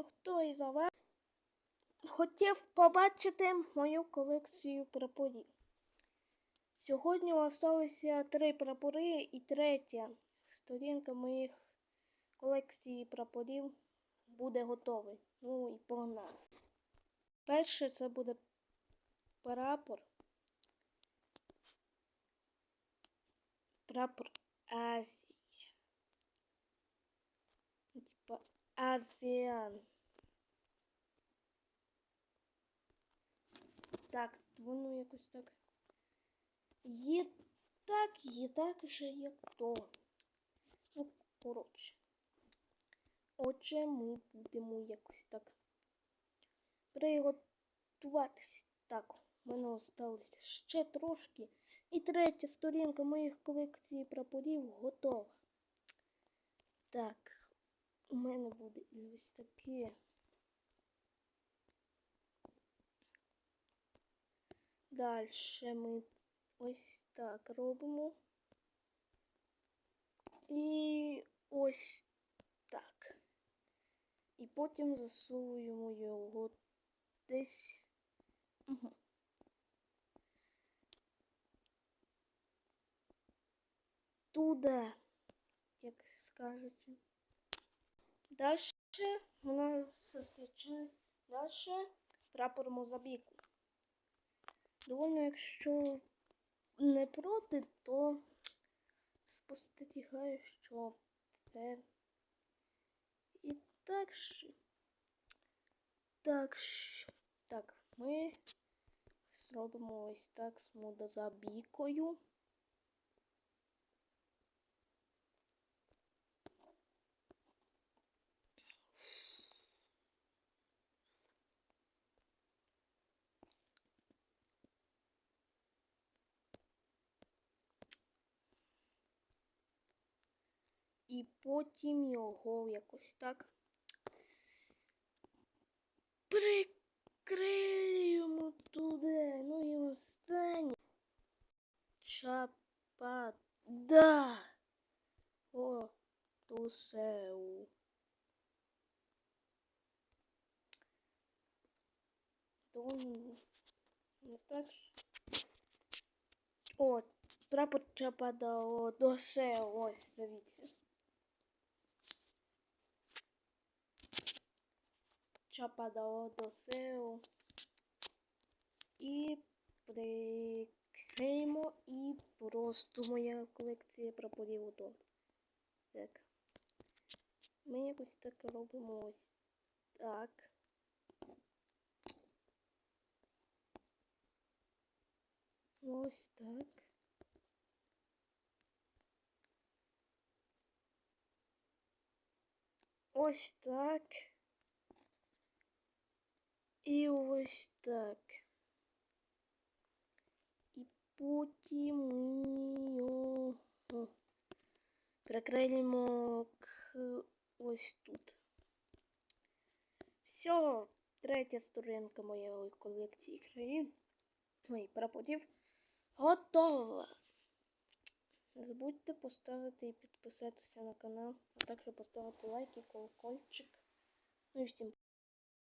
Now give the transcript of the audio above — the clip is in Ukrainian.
звичайно, хто із вас хотів побачити мою колекцію прапорів. Сьогодні залишилося три прапори і третя сторінка моїх колекції прапорів буде готовий. Ну і погнали. Перше це буде прапор. Прапор Азії. Ну, Типа Азіан. Так, воно якось так. Є так, є так же, як то. Ну, коротше. Отже, ми будемо якось так приготуватись. Так, у мене осталося ще трошки. І третя сторінка моїх колекцій прапорів готова. Так, у мене буде і ось таке. Далі ми ось так робимо. І ось так. І потім засовуємо його десь. Угу. Туди, як скажете. Далі нас зустрічає далі прапор Мозамбіку. Довольно, якщо не проти, то спостерігаю, що це і так що. Так, що- так, ми зробимо ось так з модозабікою. І потім його якось так прикриємо туди. Ну і останнє. Чапада. О, тусеу. Довольно не так. О, прапор Чапада, о, досе, ось, дивіться. Чапада до сеу. І прикриємо і просто моя колекція прапорів готова. Так. Ми якось так робимо ось так. Ось так. Ось так. І ось так. І потім ми його приклеїмо к ось тут. Все, третя сторінка моєї колекції країн. Моїх прапорів готова. Не забудьте поставити і підписатися на канал, а також поставити лайк і колокольчик. Ну і всім